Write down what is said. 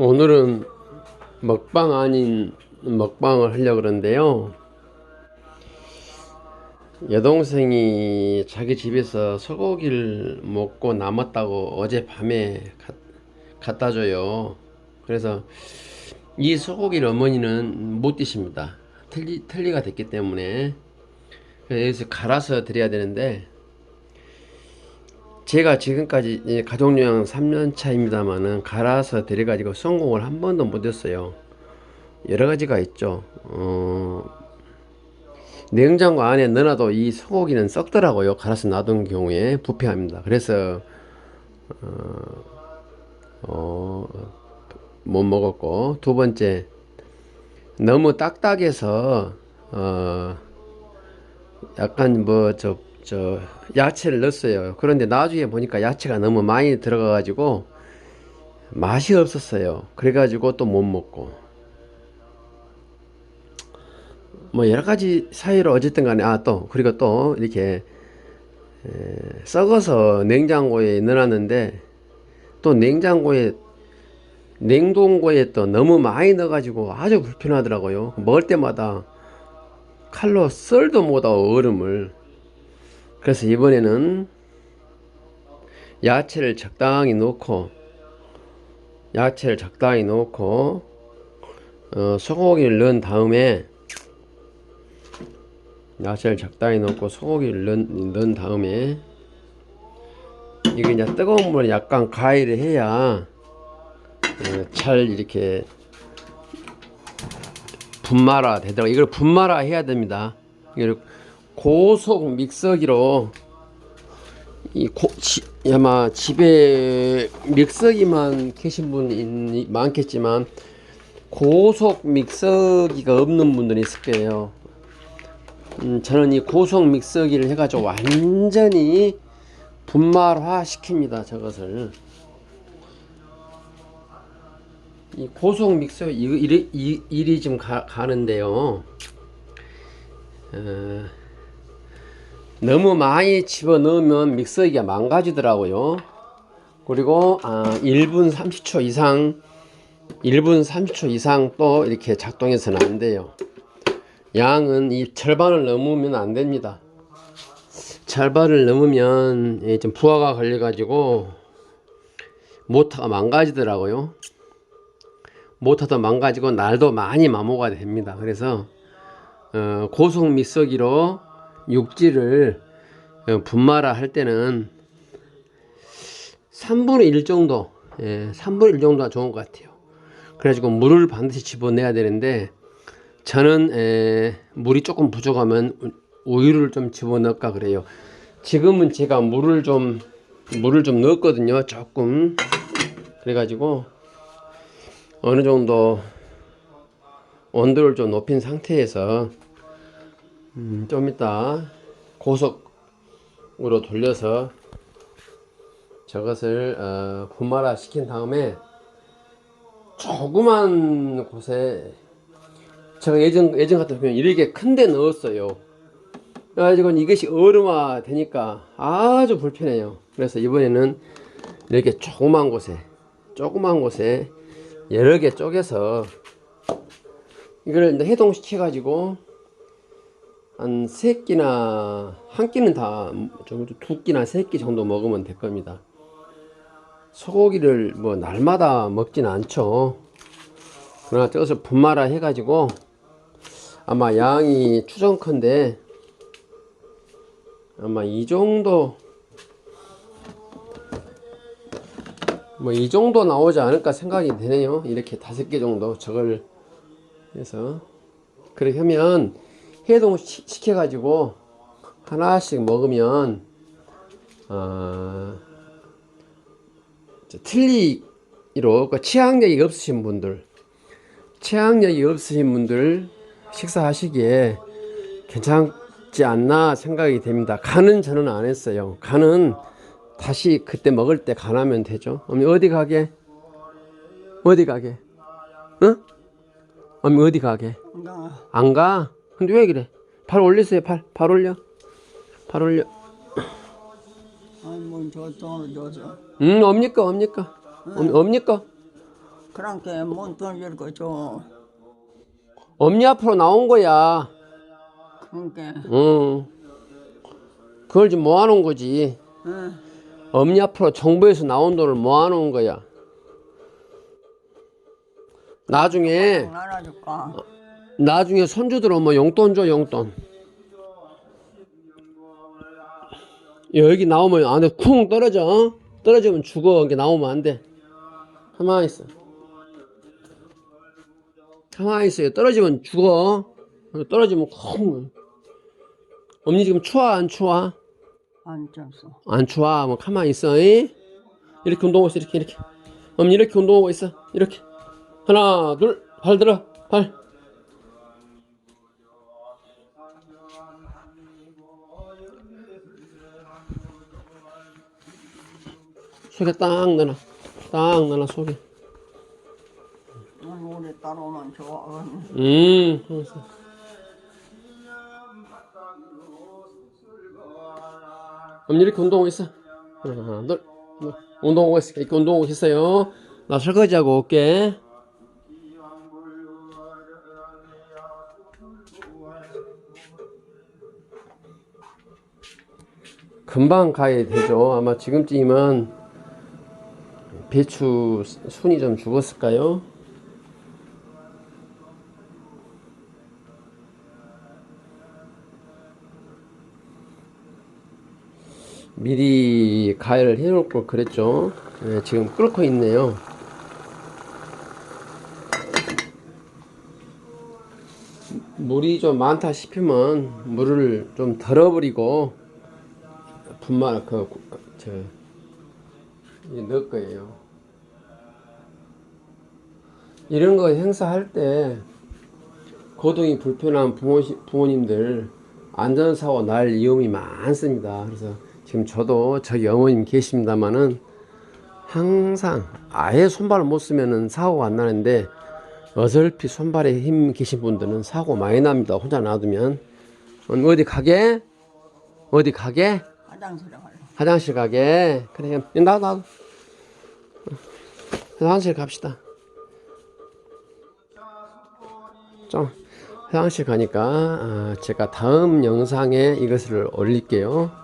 오늘은 먹방 아닌 먹방을 하려고 그러는데요. 여동생이 자기 집에서 소고기를 먹고 남았다고 어젯밤에 가- 갖다 줘요. 그래서 이 소고기를 어머니는 못 드십니다. 틀리, 틀리가 됐기 때문에. 여기서 갈아서 드려야 되는데, 제가 지금까지 이제 가족요양 3년 차입니다만은 갈아서 드려가지고 성공을 한 번도 못 했어요. 여러 가지가 있죠. 어, 냉장고 안에 넣어놔도 이 소고기는 썩더라고요. 갈아서 놔둔 경우에 부패합니다. 그래서 어, 어, 못 먹었고 두 번째 너무 딱딱해서 어, 약간 뭐저 저 야채를 넣었어요. 그런데 나중에 보니까 야채가 너무 많이 들어가 가지고 맛이 없었어요. 그래 가지고 또 못 먹고 뭐 여러 가지 사이로 어쨌든 간에 아 또 그리고 또 이렇게 에, 썩어서 냉장고에 넣어놨는데 또 냉장고에 냉동고에 또 너무 많이 넣어가지고 아주 불편하더라고요. 먹을 때마다 칼로 썰도 못하고 얼음을 그래서 이번에는 야채를 적당히 넣고 야채를 적당히 넣고 어, 소고기를 넣은 다음에 야채를 적당히 넣고 소고기를 넣은, 넣은 다음에 이게 이제 뜨거운 물에 약간 가위를 해야 어, 잘 이렇게 분말화 되더라고. 이걸 분말화 해야 됩니다. 이걸 고속 믹서기로 이 고, 지, 아마 집에 믹서기만 계신 분이 많겠지만 고속 믹서기가 없는 분들이 있을 거예요. 음, 저는 이 고속 믹서기를 해가지고 완전히 분말화 시킵니다 저것을. 이 고속 믹서 일이, 이, 일이 좀 가, 가는데요. 어, 너무 많이 집어 넣으면 믹서기가 망가지더라고요 그리고 아, 1분 30초 이상 1분 30초 이상 또 이렇게 작동해서는 안 돼요 양은 이 절반을 넘으면 안 됩니다. 절반을 넘으면 예, 좀 부하가 걸려 가지고 모터가 망가지더라고요. 모터도 망가지고 날도 많이 마모가 됩니다. 그래서 어, 고속 믹서기로 육지를 어, 분말화 할 때는 3분의 1 정도, 예, 3분의 1 정도가 좋은 것 같아요. 그래가지고 물을 반드시 집어내야 되는데 저는 에, 물이 조금 부족하면 우- 우유를 좀 집어넣을까 그래요. 지금은 제가 물을 좀 물을 좀 넣었거든요. 조금 그래가지고 어느 정도 온도를 좀 높인 상태에서 음, 좀 이따 고속으로 돌려서 저것을 어, 분말화 시킨 다음에 조그만 곳에 제가 예전 예전 같으면 이렇게 큰 데 넣었어요. 그래가지고 이것이 얼음화 되니까 아주 불편해요. 그래서 이번에는 이렇게 조그만 곳에 조그만 곳에 여러 개 쪼개서 이걸 이제 해동시켜 가지고 한 세 끼나 한 끼는 다 정도 두 끼나 세 끼 정도 먹으면 될 겁니다. 소고기를 뭐 날마다 먹진 않죠. 그러나 저것을 분말화 해가지고 아마 양이 추정컨대 아마 이 정도 뭐 이 정도 나오지 않을까 생각이 되네요 이렇게 다섯 개 정도 저걸 해서 그렇게 하면 해동 시켜 가지고 하나씩 먹으면 어, 틀리로 그 치약력이 없으신 분들 체항력이 없으신 분들 식사하시기에 괜찮지 않나 생각이 됩니다. 간은 저는 안 했어요. 간은 다시 그때 먹을 때 간하면 되죠. 어머니 어디 가게? 어디 가게? 응? 어머니 어디 가게? 나안 가? 근데 왜 그래? 발 올리세요. 발. 발 올려. 발 올려. 아니 뭐 저 돈을 줘서 음, 옵니까? 옵니까? 옵- 옵니까? 그렇게 못 돌릴 거죠. 엄니 앞으로 나온 거야. 그러니까 응. 그걸 지금 모아놓은 거지. 응. 엄니 앞으로 정부에서 나온 돈을 모아놓은 거야. 나중에 알아줄까? 나중에 손주들 오면 용돈 줘 용돈. 여기 나오면 안에 쿵 떨어져. 어? 떨어지면 죽어. 이게 나오면 안 돼. 가만히 있어. 가만히 있어요. 떨어지면 죽어. 떨어지면 쿵. 엄니 지금 추워 안 추워? 안 쪘어. 안 추워. 뭐 가만히 있어. 이? 이렇게 운동하고 있어. 이렇게 이렇게. 엄니 이렇게 운동하고 있어. 이렇게. 하나 둘. 발 들어. 발. 속에 딱 넣어놔. 딱 넣어놔 속에. 난 우리 딸 오면 좋아. 음. 알았어. 엄니 이렇게 운동하고 있어. 하나 둘. 둘. 운동하고 있어. 이렇게 운동하고 있어요. 나 설거지하고 올게. 금방 가야 되죠. 아마 지금쯤이면 배추 순이 좀 죽었을까요? 미리 가열을 해놓을 걸 그랬죠. 네, 지금 끓고 있네요. 물이 좀 많다 싶으면 물을 좀 덜어버리고 분말 그 저 넣을 거예요. 이런 거 행사할 때 거동이 불편한 부모, 부모님들 안전사고 날 위험이 많습니다. 그래서 지금 저도 저기 어머님 계십니다만은 항상 아예 손발을 못 쓰면은 사고가 안 나는데 어설피 손발에 힘 계신 분들은 사고 많이 납니다. 혼자 놔두면 어디 가게? 어디 가게? 화장실에 갈래. 화장실 가게. 그래 나 나. 화장실 갑시다. 좀 화장실 가니까 아, 제가 다음 영상에 이것을 올릴게요.